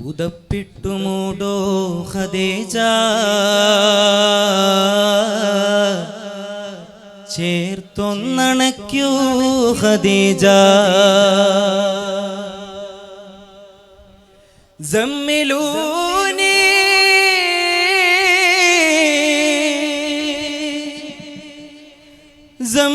പുതപ്പിട്ടു മൂടോ ഹദേജ ചേർത്തൊന്നണയ്ക്കൂ ഹദീജ ജമ്മിലൂനി ജം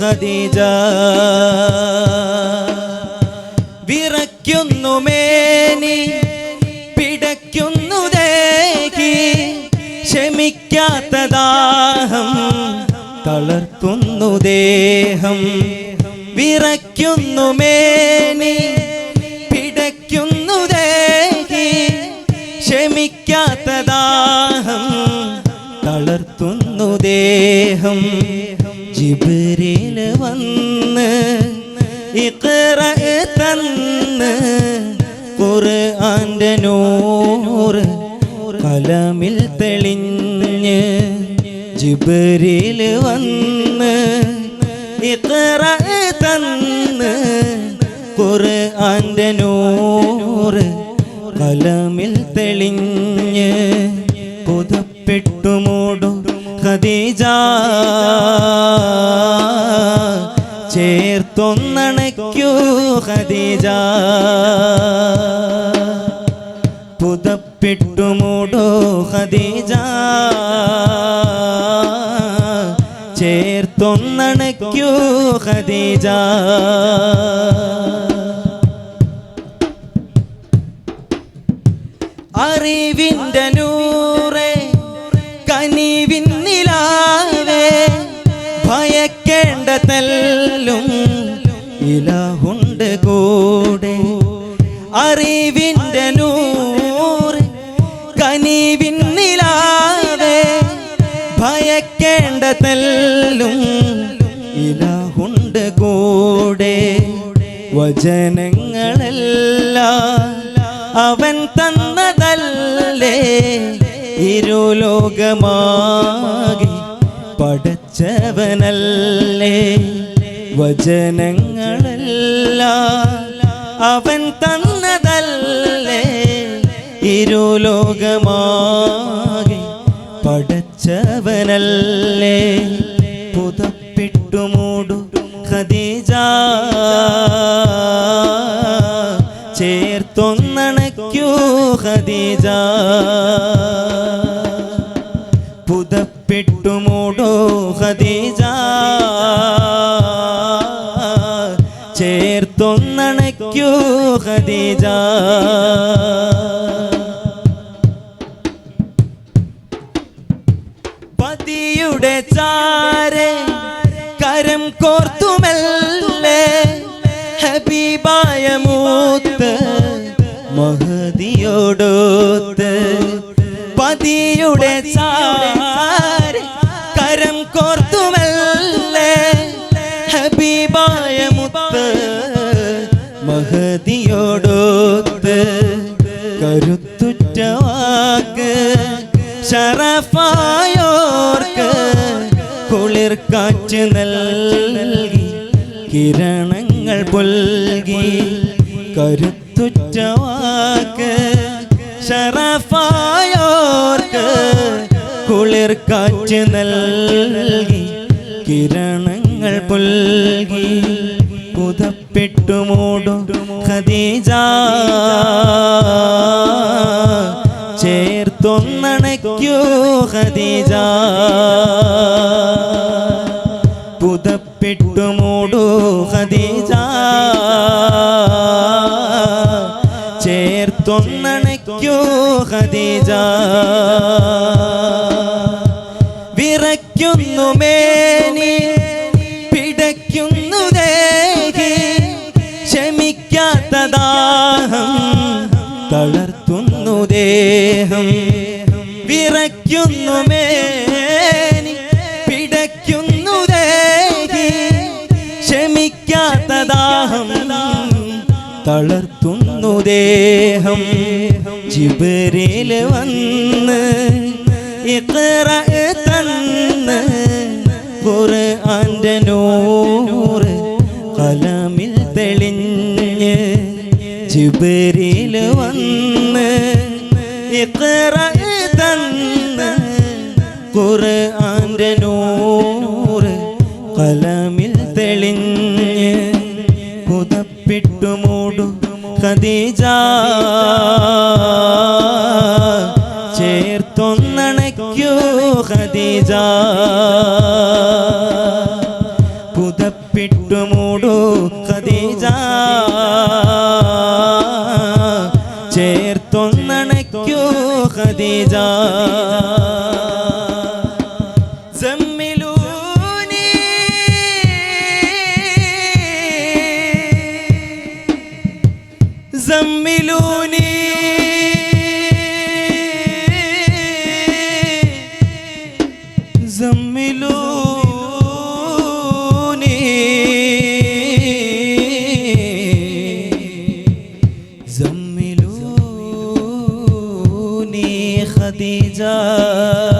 ഖദീജ. വിറയ്ക്കുന്നു മേനി പിടയ്ക്കുന്നു ദേഹി ക്ഷമിക്കാത്ത ദാഹം തളർത്തുന്നു ദേഹം. വിറയ്ക്കുന്നു മേനി പിടയ്ക്കുന്നു ദേഹി ക്ഷമിക്കാത്ത ദാഹം തളർത്തുന്നു ദേഹം. ജിബിരിൽ വന്ന് ഇഖ്റ തന്ന് ഖുർആന്റെ നൂറ് കലമിൽ തെളിഞ്ഞ് ജിബരിൽ വന്ന് ഇഖ്റ തന്ന് ഖുർആന്റെ നൂറ് കലമിൽ തെളിഞ്ഞ് പുതപ്പെട്ടുമൂടും ഖദീജ ചേർത്തൊന്നണയ്ക്കൂ ഹദീജ പുതപ്പിട്ടുമൂടോ ഹദീജ ചേർത്തൊന്നണയ്ക്കൂ ഹദീജ അറിവിന്റെ നൂറെ കനിവിൻ നിലാവേ ഭയക്കേണ്ട തെല്ലും ഇലഹുണ്ട് കൂടെ. അറിവിന്റെ നൂറ് കനിവിൻ നിലാവേ ഭയക്കേണ്ട തെല്ലും ഇലഹുണ്ട് കൂടെ. വചനങ്ങളെല്ലാം അവൻ തന്നതല്ലേ? ഇരുലോകമാകെ പടച്ചവനല്ലേ? വചനങ്ങളെല്ലാം അവൻ തന്നതല്ലേ? ഇരുലോകമാകെ പടച്ചവനല്ലേ? പുതപ്പിട്ടുമൂടു ഖദീജ. ചേർത്തൊന്നണയ്ക്കൂ ഖദീജ. പുതപ്പിട്ടുമൂടോ ഖദീജ. ചേർത്തൊന്നണയ്ക്കൂ ഖദീജ പതിയുടെ ചാരെ കരം കോർത്തുമല്ലേ ഹബീബായ മൂത്ത് മഹദിയോടോത്ത് പതിയുടെ ചാരെ മഹദിയോടോത്ത് കരുത്തുറ്റ വാക്ക് ശരഫായോർക്ക് കുളിർ കാറ്റ് നൽകി കിരണങ്ങൾ പുൽകി. കരുത്തുറ്റ വാക്ക് ശരഫായോർക്ക് കുളിർ കാറ്റ് നൽകി കിരണങ്ങൾ പുൽകി. പുതപ്പെട്ടുമൂടും ഖദീജ. ചേർത്തൊന്നണയ്ക്കൂ ഖദീജ. പുതപ്പെട്ടുമൂടൂ ഖദീജ. ചേർത്തൊന്നണയ്ക്കൂ ഖദീജ. വിറയ്ക്കുന്നു മേനി തളർത്തുന്നു ദേഹം. വിറയ്ക്കുന്നു മേനി പിടയ്ക്കുന്നു ദേഹി. ക്ഷമിക്കാത്ത തളർത്തുന്നു ദേഹം. ചിബരിൽ വന്ന് ഇത്ര തന്ന് ഖുർആന്റെ നൂറ് കല ജിബരിൽ വന്ന് ഇഖ്റ തന്ന് ഖുർആന്റെ നൂറ് കലമിൽ തെളിഞ്ഞ് പുതപ്പിട്ടു മൂടു ഖദീജ. ചേർത്തൊന്നണയ്ക്കൂ ഖദീജ. പുതപ്പിട്ടു পেতে যায়